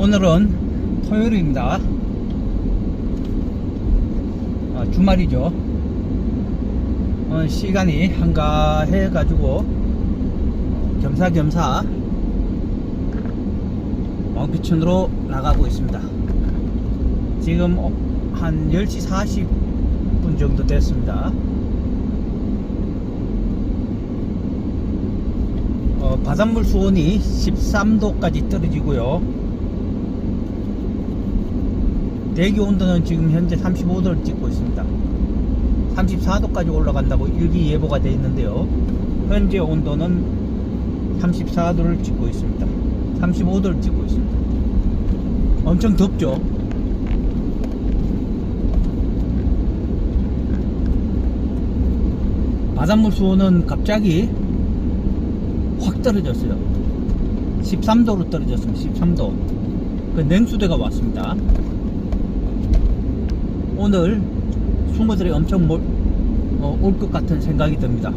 오늘은 토요일입니다. 아, 주말이죠. 어, 시간이 한가해 가지고 겸사겸사 왕피춘으로 나가고 있습니다. 지금 어, 한 10시 40분 정도 됐습니다. 어, 바닷물 수온이 13도까지 떨어지고요. 대기 온도는 지금 현재 35도를 찍고 있습니다. 34도까지 올라간다고 일기 예보가 되어 있는데요. 현재 온도는 34도를 찍고 있습니다. 35도를 찍고 있습니다. 엄청 덥죠? 바닷물 수온은 갑자기 확 떨어졌어요. 13도로 떨어졌습니다. 13도. 그 냉수대가 왔습니다. 오늘 숭어들이 엄청 어, 올것 같은 생각이 듭니다.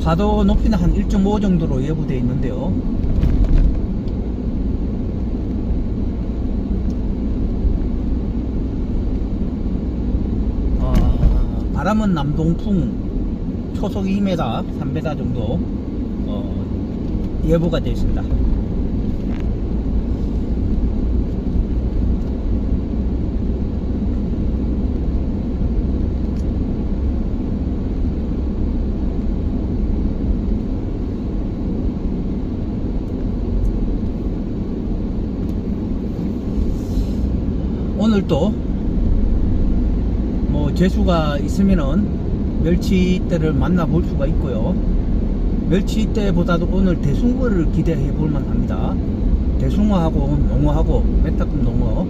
파도 높이는 한 1.5 정도로 예보되어 있는데요. 어, 바람은 남동풍 초속 2m, 3m 정도 어, 예보가 되어 있습니다. 오늘 또뭐 재수가 있으면은 멸치대를 만나볼 수가 있고요. 멸치대보다도 오늘 대숭어를 기대해 볼 만 합니다. 대숭어하고 농어하고 메타급 농어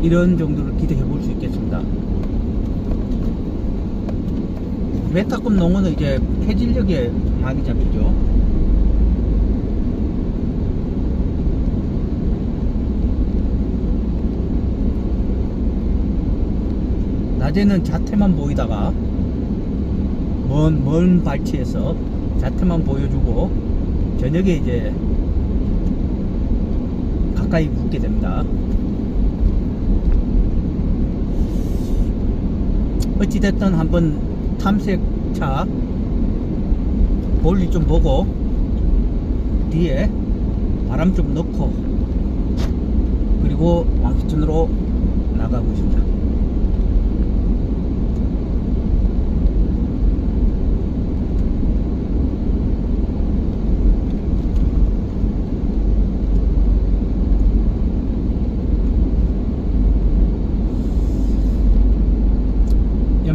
이런 정도를 기대해 볼 수 있겠습니다. 메타급 농어는 이제 폐질력에 많이 잡히죠. 낮에는 자태만 보이다가 먼, 먼 발치에서 자태만 보여주고 저녁에 이제 가까이 붙게 됩니다. 어찌됐든 한번 탐색차 볼일 좀 보고 뒤에 바람 좀 넣고 그리고 왕피천으로 나가고 있습니다.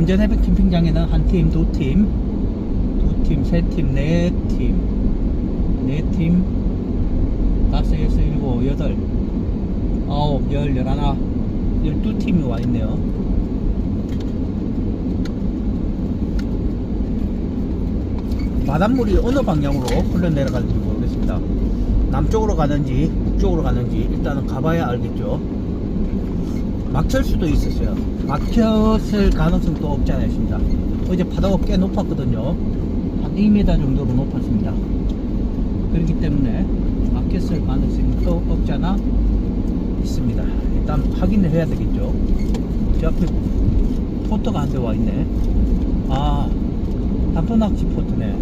염전 해변 캠핑장에는 한 팀, 두 팀, 두 팀, 세 팀, 네 팀, 네 팀, 다섯, 여섯, 일곱, 여덟, 아홉, 열, 열하나, 열두 팀이 와 있네요. 바닷물이 어느 방향으로 흘러내려가는지 모르겠습니다. 남쪽으로 가는지 북쪽으로 가는지 일단은 가봐야 알겠죠. 막힐 수도 있었어요. 막혔을 가능성도 없지 않아 있습니다. 어제 바다가 꽤 높았거든요. 한 2m 정도로 높았습니다. 그렇기 때문에 막혔을 가능성도 없지 않아 있습니다. 일단 확인을 해야 되겠죠. 저 앞에 포터가 한 대 와 있네. 아, 단포낚시 포트네.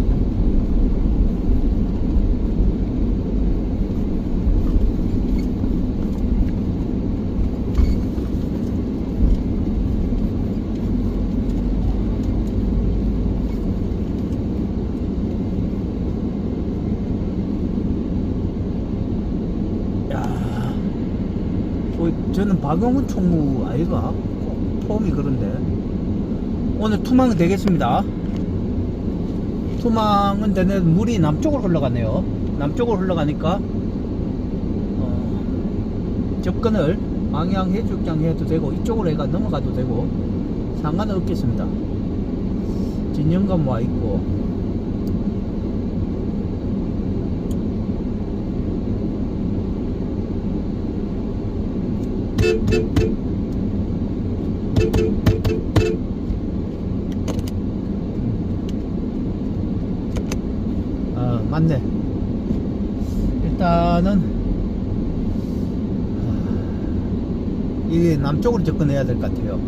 야, 어, 저는 박영훈 총무 아이가 폼이 그런데 오늘 투망 되겠습니다. 투망은 되는 물이 남쪽으로 흘러가네요. 남쪽으로 흘러가니까 어, 접근을 방향 해줄장 해도 되고 이쪽으로 해가 넘어가도 되고 상관은 없겠습니다. 진영감 와 있고 아 맞네 일단은 이 남쪽으로 접근해야 될 것 같아요.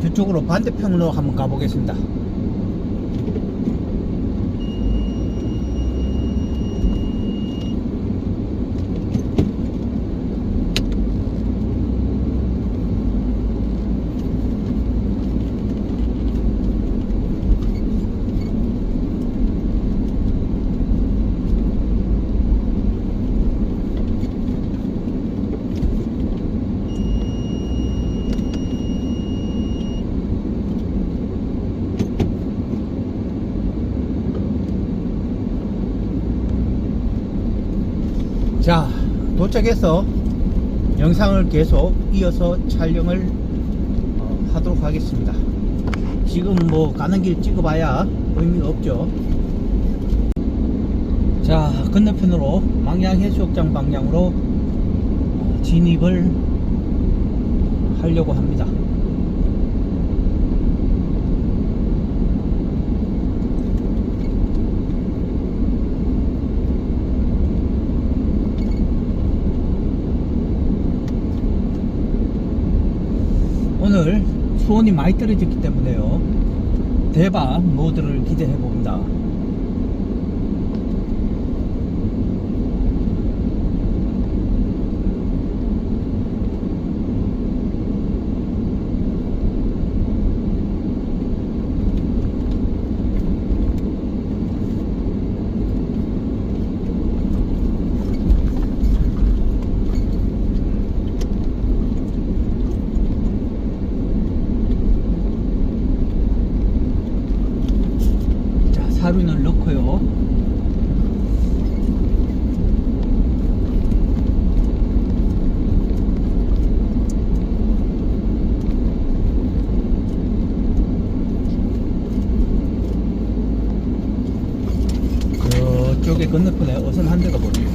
저쪽으로 반대편으로 한번 가보겠습니다. 자, 도착해서 영상을 계속 이어서 촬영을 어, 하도록 하겠습니다. 지금 뭐 가는 길 찍어봐야 의미가 없죠. 자, 건너편으로 망양해수욕장 방향으로 어, 진입을 하려고 합니다. 오늘 수온이 많이 떨어졌기 때문에요. 대박 모드를 기대해 봅니다. 자, 사료는 넣고요. 저쪽에 건너편에 어선 한 대가 보여요.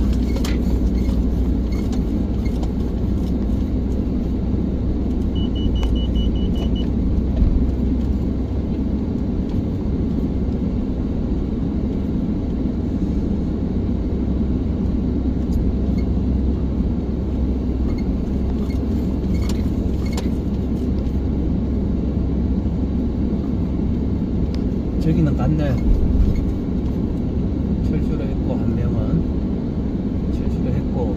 저기는 갔네. 철수를 했고 한 명은 철수를 했고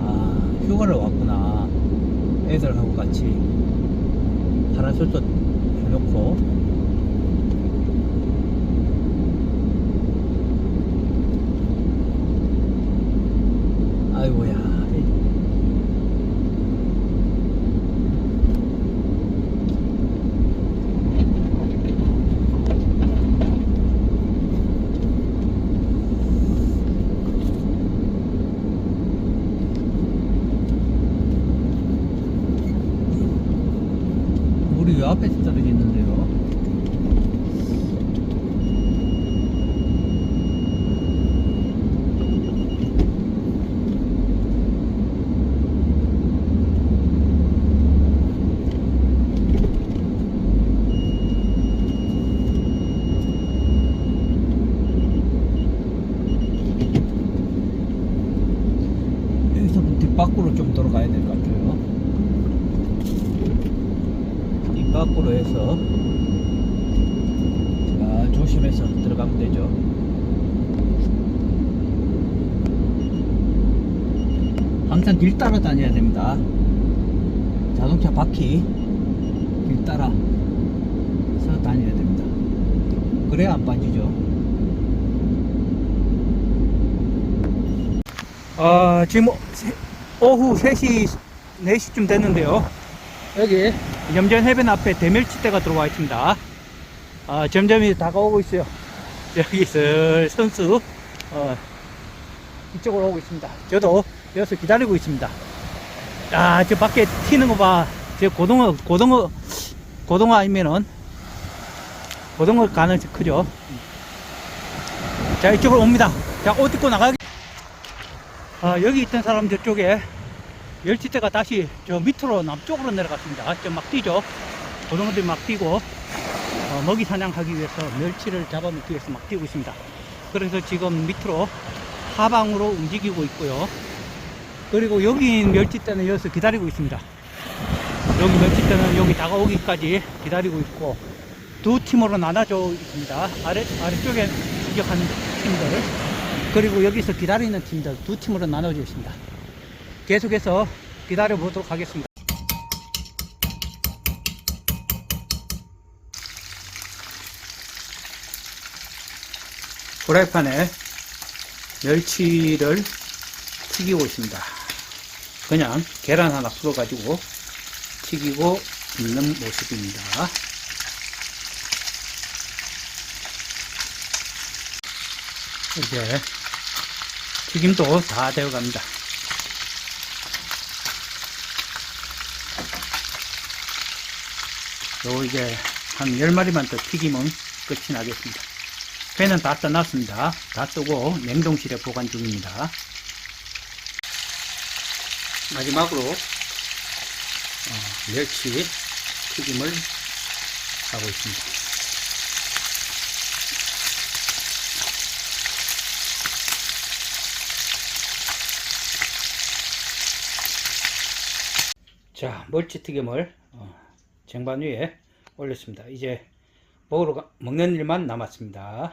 아 휴가를 왔구나 애들하고 같이 파라솔도 해놓고. 아이고야 물이 요 앞에 떨어지는데요 여기서 좀 돌아가야 될 것 같아요 뒷 밖으로 해서 자, 조심해서 들어가면 되죠. 항상 길 따라 다녀야 됩니다. 자동차 바퀴 길 따라 서 다녀야 됩니다. 그래야 안 빠지죠. 아, 지금 세- 오후 3시, 4시쯤 됐는데요. 여기 염전 해변 앞에 대멸치대가 들어와 있습니다. 아, 점점 이제 다가오고 있어요. 여기 슬 선수 어, 이쪽으로 오고 있습니다. 저도 여기서 기다리고 있습니다. 아, 저 밖에 튀는 거 봐. 제 고등어, 고등어, 고등어 아니면은, 고등어 가능성이 크죠. 자, 이쪽으로 옵니다. 자, 옷 입고 나가기. 아, 여기 있던 사람 저쪽에 멸치대가 다시 저 밑으로 남쪽으로 내려갔습니다. 저막 뛰죠. 고등어들이 막 뛰고, 어, 먹이 사냥하기 위해서 멸치를 잡아먹기 위해서 막 뛰고 있습니다. 그래서 지금 밑으로 하방으로 움직이고 있고요. 그리고 여기 멸치대는 여기서 기다리고 있습니다. 여기 멸치대는 여기 다가오기까지 기다리고 있고 두 팀으로 나눠져 있습니다. 아래, 아래쪽에 추격하는 팀들 그리고 여기서 기다리는 팀들 두 팀으로 나눠져 있습니다. 계속해서 기다려 보도록 하겠습니다. 프라이팬에 멸치를 튀기고 있습니다. 그냥 계란 하나 풀어가지고 튀기고 있는 모습입니다. 이제 튀김도 다 되어 갑니다. 요 이제 한 10마리만 더 튀기면 끝이 나겠습니다. 회는 다 떠났습니다. 다 뜨고 냉동실에 보관 중입니다. 마지막으로 어, 멸치 튀김을 하고 있습니다. 자, 멸치 튀김을 어, 쟁반 위에 올렸습니다. 이제 먹으러 가- 먹는 일만 남았습니다.